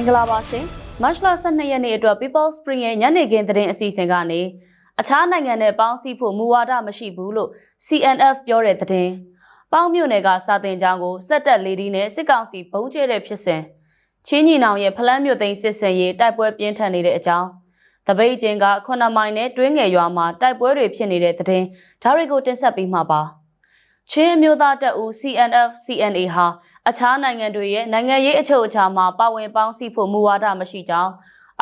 င်္ဂလာပါရှင်မတ်လ12ရက်နေ့အတွက် People Spring ရဲ့ညနေခင်းသတင်းအစီအစဉ်ကနေအခြားနိုင်ငံနဲ့ပေါင်းစည်းဖို့မူဝါဒမရှိဘူးလို့ CNF ပြောတဲ့သတင်းပေါင်းမြို့နယ်ကစာတင်ကျောင်းကိုစက်တက်လေဒီနဲ့စစ်ကောင်စီဘုံကျဲတဲ့ဖြစ်စဉ်ချင်းညီနောင်ရဲ့ဖလန်းမြို့သိမ်းစစ်စင်ရေးတိုက်ပွဲပြင်းထန်နေတဲ့အကြောင်းတပိတ်ချင်းကခုနမိုင်နဲ့တွင်းငယ်ရွာမှာတိုက်ပွဲတွေဖြစ်နေတဲ့သတင်းဒါတွေကိုတင်ဆက်ပေးမှာပါချင်းအမျိုးသားတပ်ဦး CNF CNA ဟာ အခြားနိုင်ငံတွေရဲ့နိုင်ငံရေးအချုပ်အခြာမှာပါဝင်ပေါင်းစည်းဖို့မူဝါဒမရှိကြောင်း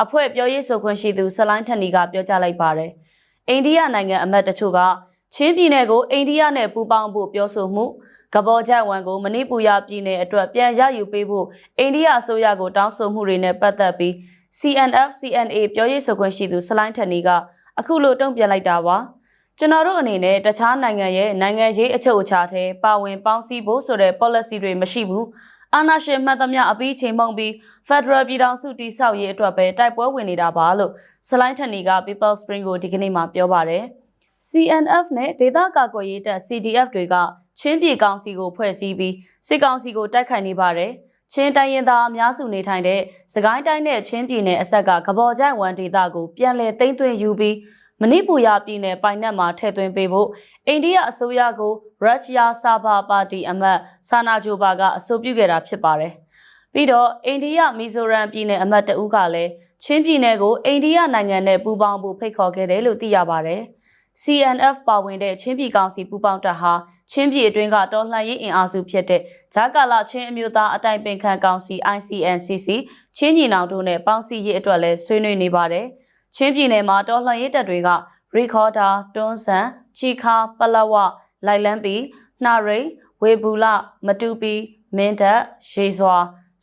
အဖွဲ့ပြောရေးဆိုခွင့်ရှိသူဆလိုင်းထန်နီကပြောကြားလိုက်ပါတယ်။အိန္ဒိယနိုင်ငံအမတ်တချို့ကချင်းပြည်နယ်ကိုအိန္ဒိယနဲ့ပူးပေါင်းဖို့ပြောဆိုမှုကဘောဂျတ်ဝန်ကိုမဏိပူရပြည်နယ်အတွက်ပြန်ရယူပေးဖို့အိန္ဒိယအစိုးရကိုတောင်းဆိုမှုတွေနဲ့ပတ်သက်ပြီး CNF CNA ပြောရေးဆိုခွင့်ရှိသူဆလိုင်းထန်နီကအခုလိုတုံ့ပြန်လိုက်တာပါ။ ကျွန်တော်တို့အနေနဲ့တခြားနိုင်ငံရဲ့နိုင်ငံရေးအချုပ်အခြာထဲပါဝင်ပေါင်းစည်းဖို့ဆိုတဲ့ policy တွေမရှိဘူး။အာဏာရှင်မှတ်သမျှအပြီးချိန်မှုံပြီး Federal ပြည်ထောင်စုတည်ဆောက်ရေးအတွက်ပဲတိုက်ပွဲဝင်နေတာပါလို့ဆလိုင်းထန်နီက People Spring ကိုဒီကနေ့မှပြောပါတယ်။ CNF နဲ့ဒေသကာကွယ်ရေးတပ် CDF တွေကချင်းပြည်ကောင်စီကိုဖွဲ့စည်းပြီးစစ်ကောင်စီကိုတိုက်ခိုက်နေပါတယ်။ချင်းတိုင်းရင်သားအများစုနေထိုင်တဲ့စကိုင်းတိုင်းနဲ့ချင်းပြည်နယ်အဆက်ကကဘော်ကြိုင်ဝန်ဒေသကိုပြန်လည်သိမ်းသွင်းယူပြီး မဏိပူရပြည်နယ်ပိုင်နက်မှာထည့်သွင်းပေးဖို့အိန္ဒိယအစိုးရကိုရတ်ချ်ယာဆာဘာပါတီအမတ်ဆာနာဂျိုဘာကအဆိုပြုခဲ့တာဖြစ်ပါတယ်။ပြီးတော့အိန္ဒိယမီဇိုရမ်ပြည်နယ်အမတ်တဦးကလည်းချင်းပြည်နယ်ကိုအိန္ဒိယနိုင်ငံနဲ့ပူးပေါင်းဖို့ဖိတ်ခေါ်ခဲ့တယ်လို့သိရပါတယ်။ CNF ပါဝင်တဲ့ချင်းပြည်ကောင်စီပူးပေါင်းတပ်ဟာချင်းပြည်အတွင်းကတော်လှန်ရေးအင်အားစုဖြစ်တဲ့ဂျာကာလာချင်းအမျိုးသားအတိုင်ပင်ခံကောင်စီ ICNCC ချင်းညီနောင်တို့နဲ့ပေါင်းစည်းရေးအတွက်လည်းဆွေးနွေးနေပါတယ်။ ချင်းပြည်နယ်မှာတော်လှန်ရေးတပ်တွေကရီခေါ်ဒါတွန်းဆန်ချီခါပလဝလိုက်လန်းပီနှရိဝေဘူးလမတူပီမင်းတပ်ရေစွာ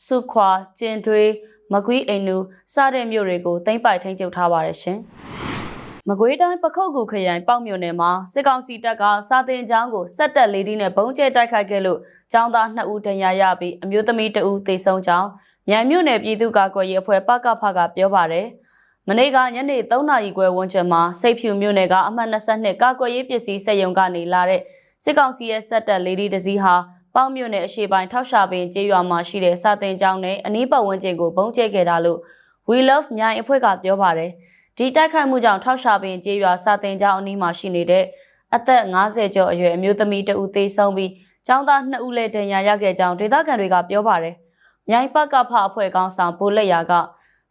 စုခွာကျင်သွေးမကွီးအိမ်နူစတဲ့မြို့တွေကိုတင်ပိုက်ထိန်းချုပ်ထားပါတယ်ရှင်။မကွေးတိုင်းပခုတ်ကူခရိုင်ပေါက်မြို့နယ်မှာစစ်ကောင်စီတပ်ကစာတင်ကျောင်းကိုစက်တက်လေးဒီနဲ့ဘုံကျဲတိုက်ခိုက်ခဲ့လို့ကျောင်းသား2ဦးဒဏ်ရာရပြီးအမျိုးသမီး2ဦးသေဆုံးကြောင်းမြိုင်မြို့နယ်ပြည်သူ့ကာကွယ်ရေးအဖွဲ့ပကဖကပြောပါတယ်။ မနေ့ကညနေ3နာရီခွဲဝန်းကျင်မှာစိတ်ဖြူမြို့နယ်ကအမှတ်22ကာကွယ်ရေးပစ္စည်းစက်ရုံကနေလာတဲ့စစ်ကောင်စီရဲ့စက်တက်လေးဒီတစည်းဟာပေါင်းမြို့နယ်အရှေ့ပိုင်းထောက်ရှာပင်ကျေးရွာမှာရှိတဲ့စာတင်ကျောင်းနဲ့အနီးပတ်ဝန်းကျင်ကိုဘုံကျဲခဲ့တာလို့ We Love မြိုင်အဖွဲ့ကပြောပါတယ်။ဒီတိုက်ခိုက်မှုကြောင့်ထောက်ရှာပင်ကျေးရွာစာတင်ကျောင်းအနီးမှာရှိနေတဲ့အသက်50ကျော်အရွယ်အမျိုးသမီးတဦးသေဆုံးပြီးကျောင်းသား2ဦးလည်းဒဏ်ရာရခဲ့ကြောင်းဒေသခံတွေကပြောပါတယ်။မြိုင်ပကဖအဖွဲ့ကောင်းဆောင်ဗိုလ်လက်ရာက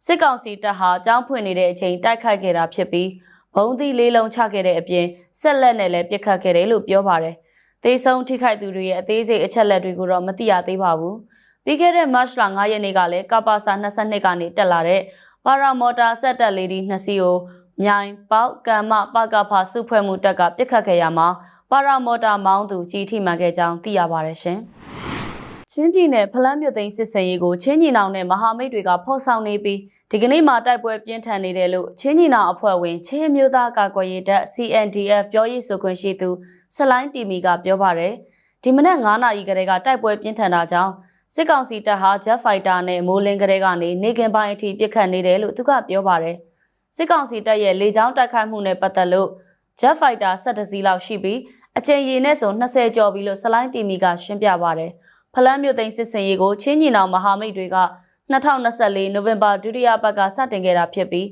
စစ်ကောင်စီတပ်ဟာကျောင်းဖွင့်နေတဲ့အချိန်တိုက်ခိုက်ခဲ့တာဖြစ်ပြီးဘုံသီးလေးလုံးချခဲ့တဲ့အပြင်ဆက်လက်နဲ့လည်းပစ်ခတ်ခဲ့တယ်လို့ပြောပါတယ်။သေဆုံးထိခိုက်သူတွေရဲ့အသေးစိတ်အချက်လက်တွေကိုတော့မသိရသေးပါဘူး။ပြီးခဲ့တဲ့မတ်လ9ရက်နေ့ကလည်းကပါစာ22ကနေတက်လာတဲ့ပါရာမော်တာဆက်တက်လေးဒီနှစ်စီးကိုမြိုင်ပေါကံမပကဖာစုဖွဲ့မှုတက်ကပြစ်ခတ်ခဲ့ရမှာပါရာမော်တာမောင်းသူကြီးထိမှန်ခဲ့ကြောင်းသိရပါတယ်ရှင်။ ချင်းပြည်နယ်ဖလန်းမြို့သိမ်းစစ်စင်ရေးကိုချင်းညီနောင်နဲ့မဟာမိတ်တွေကဖော်ဆောင်နေပြီးဒီကနေ့မှတိုက်ပွဲပြင်းထန်နေတယ်လို့ချင်းညီနောင်အဖွဲ့ဝင်ချင်းမျိုးသားကာကွယ်ရေးတပ် CNDF ပြောရေးဆိုခွင့်ရှိသူဆလိုင်းတီမီကပြောပါတယ်ဒီမနက်9နာရီကတည်းကတိုက်ပွဲပြင်းထန်တာကြောင့်စစ်ကောင်စီတပ်ဟာ Jet Fighter နဲ့မိုးလင်းကလေးကနေနေကင်ပိုင်းအထိပစ်ခတ်နေတယ်လို့သူကပြောပါတယ်စစ်ကောင်စီတပ်ရဲ့လေကြောင်းတိုက်ခိုက်မှုနဲ့ပတ်သက်လို့ Jet Fighter 12စီးလောက်ရှိပြီးအကြိမ်ရေနဲ့ဆို20ကျော်ပြီလို့ဆလိုင်းတီမီကရှင်းပြပါတယ် ဖလန်းမြို့သိမ်းစစ်စင်ရေးကိုချင်းညီနောင်မဟာမိတ်တွေက2024နိုဝင်ဘာဒုတိယပတ်ကစတင်ခဲ့တာဖြစ်ပြီး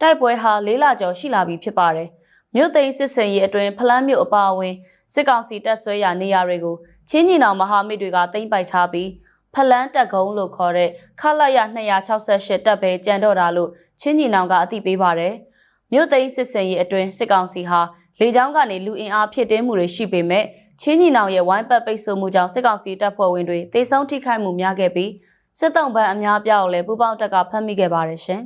တိုက်ပွဲဟာ၄လကျော်ရှိလာပြီဖြစ်ပါတယ်မြို့သိမ်းစစ်စင်ရေးအတွင်းဖလန်းမြို့အပါအဝင်စစ်ကောင်စီတပ်ဆွဲရာနေရာတွေကိုချင်းညီနောင်မဟာမိတ်တွေကသိမ်းပိုက်ထားပြီးဖလန်းတက်ကုန်းလို့ခေါ်တဲ့ခလာရ268တပ်ပဲကြံတော့တာလို့ချင်းညီနောင်ကအသိပေးပါတယ်မြို့သိမ်းစစ်စင်ရေးအတွင်းစစ်ကောင်စီဟာလေကြောင်းကနေလူအင်အားဖြစ်တင်းမှုတွေရှိပေမဲ့ ချင်းညီနောင်ရဲ့ဝိုင်းပတ်ပိတ်ဆို့မှုကြောင့်စစ်ကောင်စီတပ်ဖွဲ့ဝင်တွေတေဆုံးထိခိုက်မှုများခဲ့ပြီးစစ်တုံးပန်းအများပြားကိုလည်းပူပေါင်းတက်ကဖမ်းမိခဲ့ပါတယ်ရှင်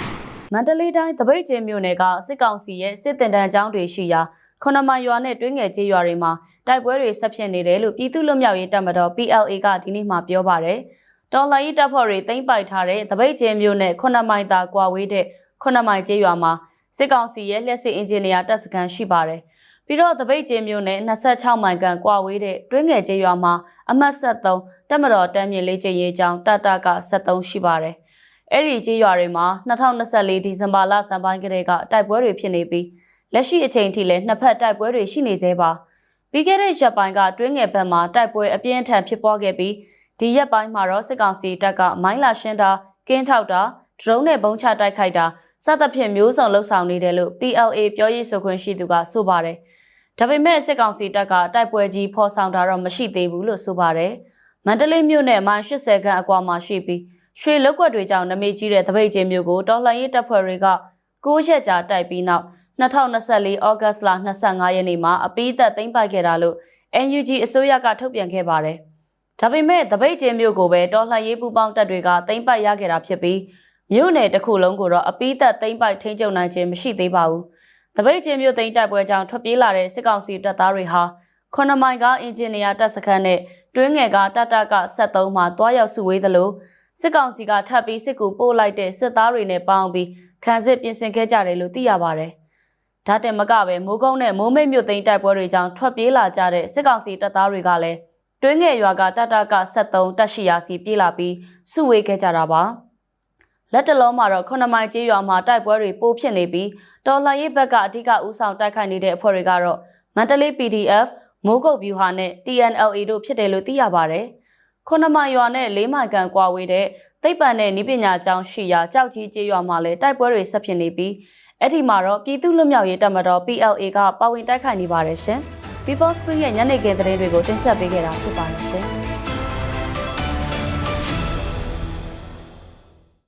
။မန္တလေးတိုင်းတပိတ်ကျင်းမြို့နယ်ကစစ်ကောင်စီရဲ့စစ်တင်တန်းကျောင်းတွေရှိရာခொနမိုင်ရွာနဲ့တွင်းငယ်ကျေးရွာတွေမှာတိုက်ပွဲတွေဆက်ဖြစ်နေတယ်လို့ပြည်သူ့လွတ်မြောက်ရေးတပ်မတော် PLA ကဒီနေ့မှပြောပါရယ်။တော်လိုင်းတပ်ဖွဲ့တွေတင်ပိုက်ထားတဲ့တပိတ်ကျင်းမြို့နဲ့ခொနမိုင်သာကွာဝေးတဲ့ခொနမိုင်ကျေးရွာမှာစစ်ကောင်စီရဲ့လျှက်စစ်အင်ဂျင်နီယာတပ်စခန်းရှိပါတယ်။ ပြီးတော့တပိတ်ကျင်းမြို့နယ်26မိုင်ကန်ကွာဝေးတဲ့တွင်းငယ်ကျေးရွာမှာအမှတ်73တပ်မတော်တမ်းမြင့်လေးကျင်းရေးကြောင်းတတက73ရှိပါတယ်။အဲ့ဒီကြေးရွာတွေမှာ2024ဒီဇင်ဘာလဆန်းပိုင်းကတည်းကတိုက်ပွဲတွေဖြစ်နေပြီးလက်ရှိအချိန်ထိလည်းနှစ်ဖက်တိုက်ပွဲတွေရှိနေသေးပါ။ပြီးခဲ့တဲ့ရက်ပိုင်းကတွင်းငယ်ဘက်မှာတိုက်ပွဲအပြင်းထန်ဖြစ်ပွားခဲ့ပြီးဒီရက်ပိုင်းမှာတော့စစ်ကောင်စီတပ်ကမိုင်းလာရှင်းတာဂကင်းထောက်တာဒရုန်းနဲ့ပုံချတိုက်ခိုက်တာစသဖြင့်မျိုးစုံလှုပ်ဆောင်နေတယ်လို့ PLA ပြောရေးဆိုခွင့်ရှိသူကဆိုပါတယ်။ ဒါပေမဲ့စစ်ကောင်စီတပ်ကတိုက်ပွဲကြီးဖော်ဆောင်တာတော့မရှိသေးဘူးလို့ဆိုပါတယ်။မန္တလေးမြို့နဲ့မိုင်80ခန့်အကွာမှာရှိပြီးရွှေလောက်ကွက်တွေကြောင့်နမိတ်ကြီးတဲ့တပိတ်ချင်းမျိုးကိုတော်လှန်ရေးတပ်ဖွဲ့တွေက9ရက်ကြာတိုက်ပြီးနောက်2024ဩဂတ်စ်လ25ရက်နေ့မှာအပိသက်သိမ်းပိုက်ခဲ့တာလို့ NUG အစိုးရကထုတ်ပြန်ခဲ့ပါတယ်။ဒါပေမဲ့တပိတ်ချင်းမျိုးကိုပဲတော်လှန်ရေးပူးပေါင်းတပ်တွေကသိမ်းပိုက်ရခဲ့တာဖြစ်ပြီးမြို့နယ်တစ်ခုလုံးကိုတော့အပိသက်သိမ်းပိုက်ထိန်းချုပ်နိုင်ခြင်းမရှိသေးပါဘူး။ တပိတ်ချင်းမျိုးသိမ်းတိုက်ပွဲကြောင့်ထွက်ပြေးလာတဲ့စစ်ကောင်စီတပ်သားတွေဟာခွန်မိုင်ကအင်ဂျင်နီယာတပ်စခန်းနဲ့တွင်းငယ်ကတတက73မှာတွားရောက်စုဝေးသလိုစစ်ကောင်စီကထပ်ပြီးစစ်ကူပို့လိုက်တဲ့စစ်သားတွေနဲ့ပေါင်းပြီးခံစစ်ပြင်ဆင်ခဲ့ကြတယ်လို့သိရပါတယ်။ဒါတင်မကပဲမိုးကုန်းနဲ့မိုးမိတ်မြို့သိမ်းတိုက်ပွဲတွေကြောင့်ထွက်ပြေးလာကြတဲ့စစ်ကောင်စီတပ်သားတွေကလည်းတွင်းငယ်ရွာကတတက73တက်ရှိရာစီပြေးလာပြီးစုဝေးခဲ့ကြတာပါ။ လက်တလုံးမှာတော့ခွန်မိုင်ကျေးရွာမှာတိုက်ပွဲတွေပိုးဖြစ်နေပြီးတော်လှန်ရေးဘက်ကအဓိကဦးဆောင်တိုက်ခိုက်နေတဲ့အဖွဲ့တွေကတော့မန္တလေး PDF မိုးကုတ်ဗျူဟာနဲ့ TNLA တို့ဖြစ်တယ်လို့သိရပါတယ်။ခွန်မိုင်ရွာနဲ့လေးမိုင်ကန်ကွာဝေးတဲ့သိပ္ပံနဲ့နိပညာကျောင်းရှိရာကြောက်ကြီးကျေးရွာမှာလည်းတိုက်ပွဲတွေဆက်ဖြစ်နေပြီးအဲ့ဒီမှာတော့ပြည်သူ့လွတ်မြောက်ရေးတပ်မတော် PLA ကပါဝင်တိုက်ခိုက်နေပါတယ်ရှင်။ People Spring ရဲ့ညနေခင်းသတင်းတွေကိုတင်ဆက်ပေးခဲ့တာဖြစ်ပါတယ်ရှင်။